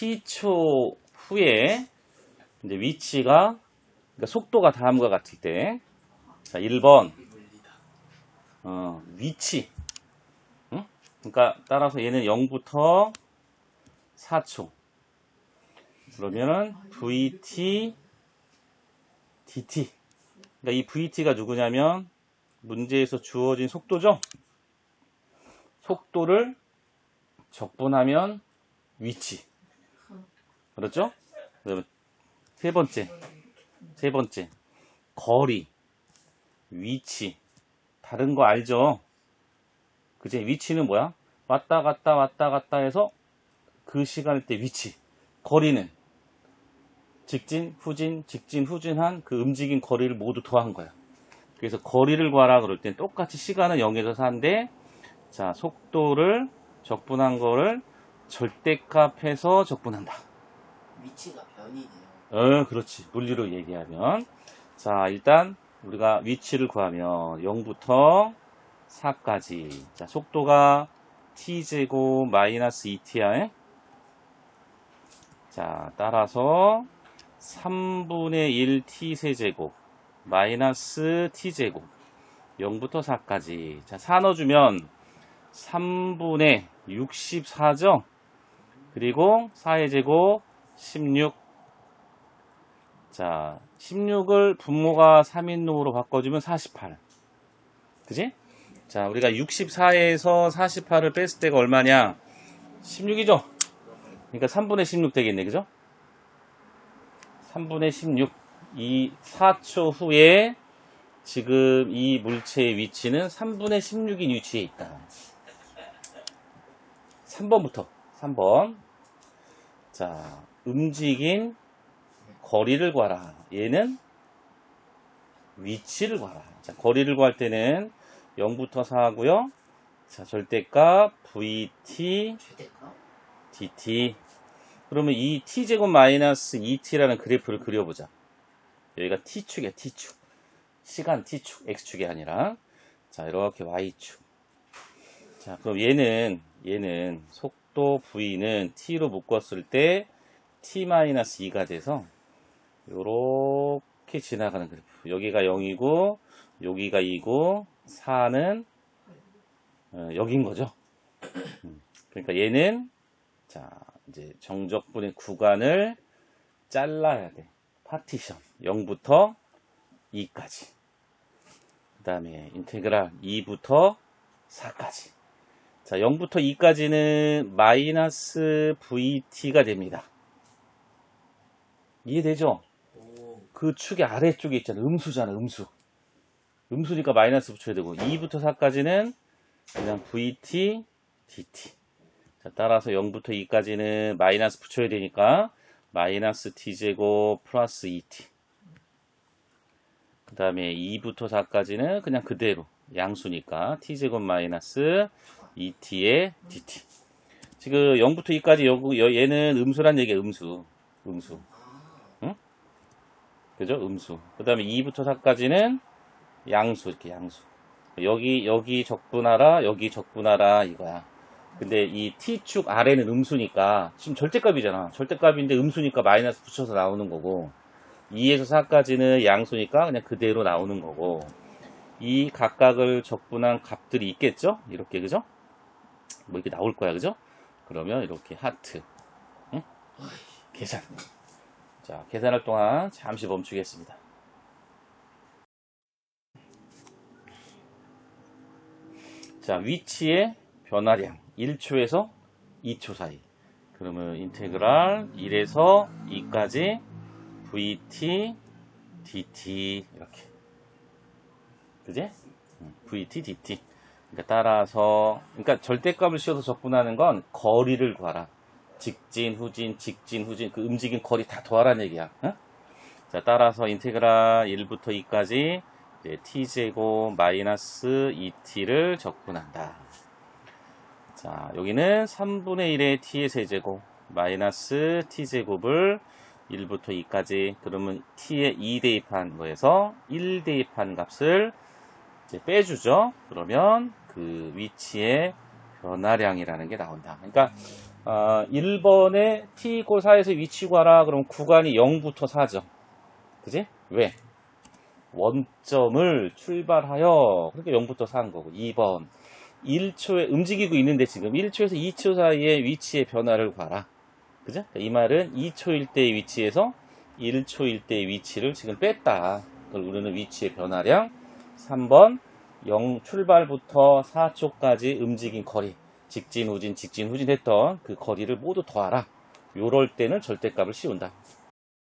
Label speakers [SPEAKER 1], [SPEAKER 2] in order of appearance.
[SPEAKER 1] t초 후에 이제 위치가 그러니까 속도가 다음과 같을 때 자, 1번. 어, 위치. 응? 그러니까 따라서 얘는 0부터 4초. 그러면은 vt dt 그러니까 이 vt가 누구냐면 문제에서 주어진 속도죠? 속도를 적분하면 위치 그렇죠? 세 번째 세 번째 거리 위치 다른 거 알죠? 그제 위치는 뭐야? 왔다 갔다 왔다 갔다 해서 그 시간일 때 위치 거리는 직진 후진 직진 후진한 그 움직인 거리를 모두 더한 거야 그래서 거리를 구하라 그럴 땐 똑같이 시간은 0에서 4인데 자 속도를 적분한 거를 절대값해서 적분한다
[SPEAKER 2] 위치가 변이네요.
[SPEAKER 1] 어, 그렇지. 물리로 얘기하면. 자, 일단 우리가 위치를 구하면 0부터 4까지. 자, 속도가 t제곱 마이너스 2t야. 자, 따라서 3분의 1 t세제곱 마이너스 t제곱 0부터 4까지. 자, 4 넣어주면 3분의 64죠? 그리고 4의 제곱 16 자, 16을 분모가 3인놈으로 바꿔주면 48. 그지? 자, 우리가 64에서 48을 뺐을 때가 얼마냐? 16이죠? 그러니까 3분의 16 되겠네, 그죠? 3분의 16. 이 4초 후에 지금 이 물체의 위치는 3분의 16인 위치에 있다. 3번부터. 3번. 자, 움직인 거리를 구하라. 얘는 위치를 구하라. 자, 거리를 구할 때는 0부터 4하고요. 자, 절대값 vt dt. 그러면 이 t제곱 마이너스 2t라는 그래프를 그려보자. 여기가 t축이야, t축. 시간 t축, x축이 아니라. 자, 이렇게 y축. 자, 그럼 얘는, 얘는 속도 v는 t로 묶었을 때 t-2가 돼서 요렇게 지나가는 그래프. 여기가 0이고, 여기가 2고, 4는 어, 여긴 거죠. 음, 그러니까 얘는 자 이제 정적분의 구간을 잘라야 돼. 파티션 0부터 2까지. 그 다음에 인테그랄 2부터 4까지. 자 0부터 2까지는 마이너스 VT가 됩니다. 이해되죠?
[SPEAKER 2] 오,
[SPEAKER 1] 그 축의 아래쪽에 있잖아. 음수잖아, 음수. 음수니까 마이너스 붙여야 되고, 2부터 4까지는 그냥 VT, DT. 자, 따라서 0부터 2까지는 마이너스 붙여야 되니까, 마이너스 T제곱 플러스 2T. 그 다음에 2부터 4까지는 그냥 그대로, 양수니까, T제곱 마이너스 2T의 DT. 지금 0부터 2까지 여, 얘는 음수란 얘기야, 음수. 음수.
[SPEAKER 2] 아,
[SPEAKER 1] 그죠? 음수. 그 다음에 2부터 4까지는 양수, 이렇게 양수. 여기, 여기 적분하라, 여기 적분하라, 이거야. 근데 이 t축 아래는 음수니까, 지금 절대값이잖아. 절대값인데 음수니까 마이너스 붙여서 나오는 거고, 2에서 4까지는 양수니까 그냥 그대로 나오는 거고, 이 각각을 적분한 값들이 있겠죠? 이렇게, 그죠? 뭐 이렇게 나올 거야, 그죠? 그러면 이렇게 하트. 응? 계산. 자, 계산할 동안 잠시 멈추겠습니다. 자, 위치의 변화량 1초에서 2초 사이. 그러면 인테그랄 1에서 2까지 vt dt 이렇게. 그지? 음, vt dt. 그러니까 따라서 그러니까 절대값을 씌워서 적분하는 건 거리를 구하라. 직진, 후진, 직진, 후진 그 움직인 거리 다 더하라는 얘기야. 어? 자, 따라서 인테그랄 1부터 2까지 이제 t제곱 마이너스 2t를 적분한다. 자, 여기는 3분의 1의 t의 세제곱 마이너스 t제곱을 1부터 2까지 그러면 t의 2 대입한 거에서 1 대입한 값을 빼주죠. 그러면 그 위치의 변화량이라는 게 나온다. 그러니까 아, 1번에 t 이꼴 4에서 위치 구하라. 그럼 구간이 0부터 4죠. 그지? 왜? 원점을 출발하여 그렇게 0부터 4한 거고 2번 1초에 움직이고 있는데 지금 1초에서 2초 사이에 위치의 변화를 구하라. 그죠? 이 말은 2초일 때의 위치에서 1초일 때의 위치를 지금 뺐다. 그걸 우리는 위치의 변화량 3번 0 출발부터 4초까지 움직인 거리 직진, 후진, 직진, 후진 했던 그 거리를 모두 더하라. 요럴 때는 절대값을 씌운다.